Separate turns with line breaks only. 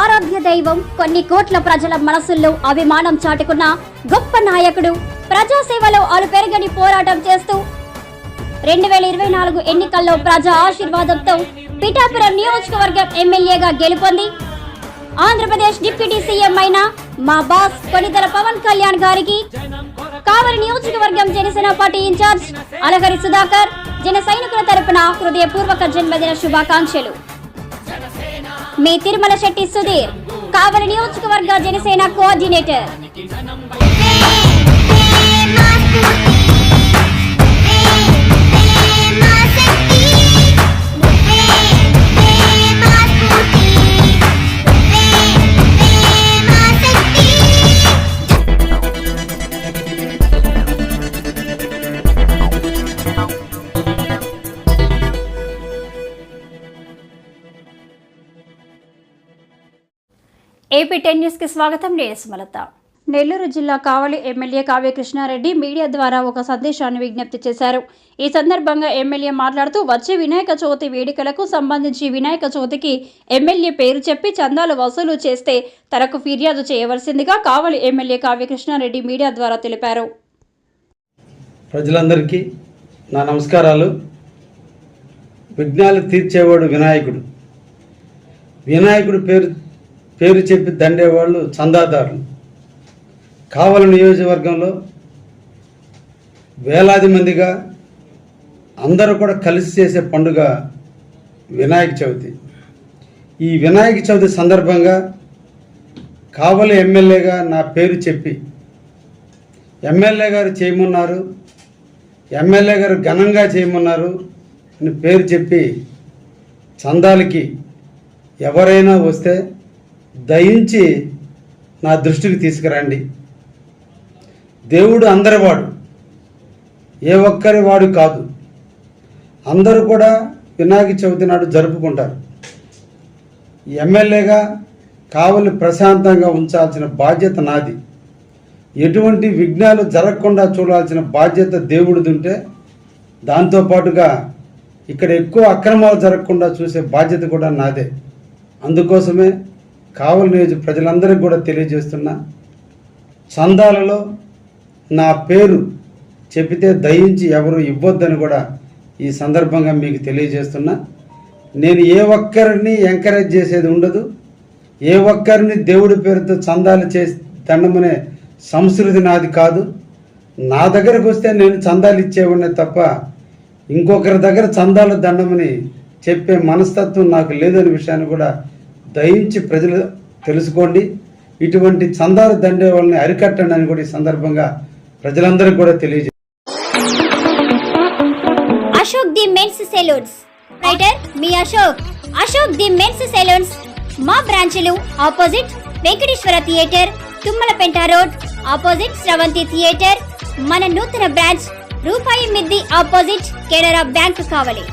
ఆరాధ్య దైవం కొన్ని కోట్ల ప్రజల మనసుల్లో అభిమానం చాటుకున్న గొప్ప నాయకుడు. ప్రజాసేవలో అలుపెరగని పోరాటం చేస్తూ రెండు వేల ఇరవై నాలుగు ఎన్నికల్లో ప్రజా ఆశీర్వాదంతో పిఠాపురం నియోజకవర్గం ఎమ్మెల్యేగా గెలుపొంది. ఆంధ్రప్రదేశ్ డిప్యూటీ సీఎం అయిన మా బాస్ కొనితల పవన్ కళ్యాణ్ గారికి కావలి నియోజకవర్గం జనసేన పార్టీ ఇన్ఛార్జ్ అలగరి సుధాకర్ జన సైనికుల తరపున హృదయపూర్వక జన్మదిన శుభాకాంక్షలు. మీ తిరుమల శెట్టి సుధీర్ కావలి నియోజకవర్గ జనసేన కోఆర్డినేటర్. ఏపీ టెన్ న్యూస్కి స్వాగతం. నేను సుమలత. నెల్లూరు జిల్లా కావలి ఎమ్మెల్యే కావ్యకృష్ణారెడ్డి మీడియా ద్వారా ఒక సందేశాన్ని విజ్ఞప్తి చేశారు. ఈ సందర్భంగా ఎమ్మెల్యే మాట్లాడుతూ వచ్చే వినాయక చవితి వేడుకలకు సంబంధించి వినాయక చవితికి ఎమ్మెల్యే పేరు చెప్పి చందాలు వసూలు చేస్తే తనకు ఫిర్యాదు చేయవలసిందిగా కావలి ఎమ్మెల్యే కావ్యకృష్ణారెడ్డి మీడియా ద్వారా తెలిపారు.
ప్రజలందరికీ నా నమస్కారాలు. విఘ్నాలు తీర్చేవాడు వినాయకుడు. వినాయకుడు పేరు పేరు చెప్పి దండేవాళ్ళు చందాదారులు. కావలి నియోజకవర్గంలో వేలాది మందిగా అందరూ కూడా కలిసి చేసే పండుగ వినాయక చవితి. ఈ వినాయక చవితి సందర్భంగా కావలి ఎమ్మెల్యేగా నా పేరు చెప్పి ఎమ్మెల్యే గారు చేయమన్నారు ఎమ్మెల్యే గారు ఘనంగా చేయమన్నారు అని పేరు చెప్పి చందాలకి ఎవరైనా వస్తే దయించి నా దృష్టికి తీసుకురండి. దేవుడు అందరివాడు ఏ ఒక్కరి వాడు కాదు. అందరూ కూడా వినాయక చవితి నాడు జరుపుకుంటారు. ఎమ్మెల్యేగా కావలి ప్రశాంతంగా ఉంచాల్సిన బాధ్యత నాది. ఎటువంటి విఘ్నాలు జరగకుండా చూడాల్సిన బాధ్యత దేవుడిది ఉంటే దాంతోపాటుగా ఇక్కడ ఎక్కువ అక్రమాలు జరగకుండా చూసే బాధ్యత కూడా నాదే. అందుకోసమే కావలి నియోజక ప్రజలందరికీ కూడా తెలియజేస్తున్నా చందాలలో నా పేరు చెబితే దయించి ఎవరు ఇవ్వద్దని కూడా ఈ సందర్భంగా మీకు తెలియజేస్తున్నా. నేను ఏ ఒక్కరిని ఎంకరేజ్ చేసేది ఉండదు. ఏ ఒక్కరిని దేవుడి పేరుతో చందాలు చేసి దండమనే సంస్కృతి నాది కాదు. నా దగ్గరకు వస్తే నేను చందాలు ఇచ్చేవాడినే తప్ప ఇంకొకరి దగ్గర చందాలు దండమని చెప్పే మనస్తత్వం నాకు లేదనే విషయాన్ని కూడా దయించి ప్రజలు తెలుసుకోండి. ఇటువంటి చందారు దండే వాళ్ళని అరికట్టండి అని కూడా ఈ సందర్భంగా ప్రజలందరికీ కూడా తెలియజే
Ashok the men's saloons. Writer me Ashok. Ashok the men's saloons. మా బ్రాంచ్లు opposite Venkateswara theatre Tummalapenta road opposite Sravanthi theatre. మన నూతన బ్రాంచ్ రూపాయి మిద్ది ఆపోజిట్ కెనరా బ్యాంక్ కావలి.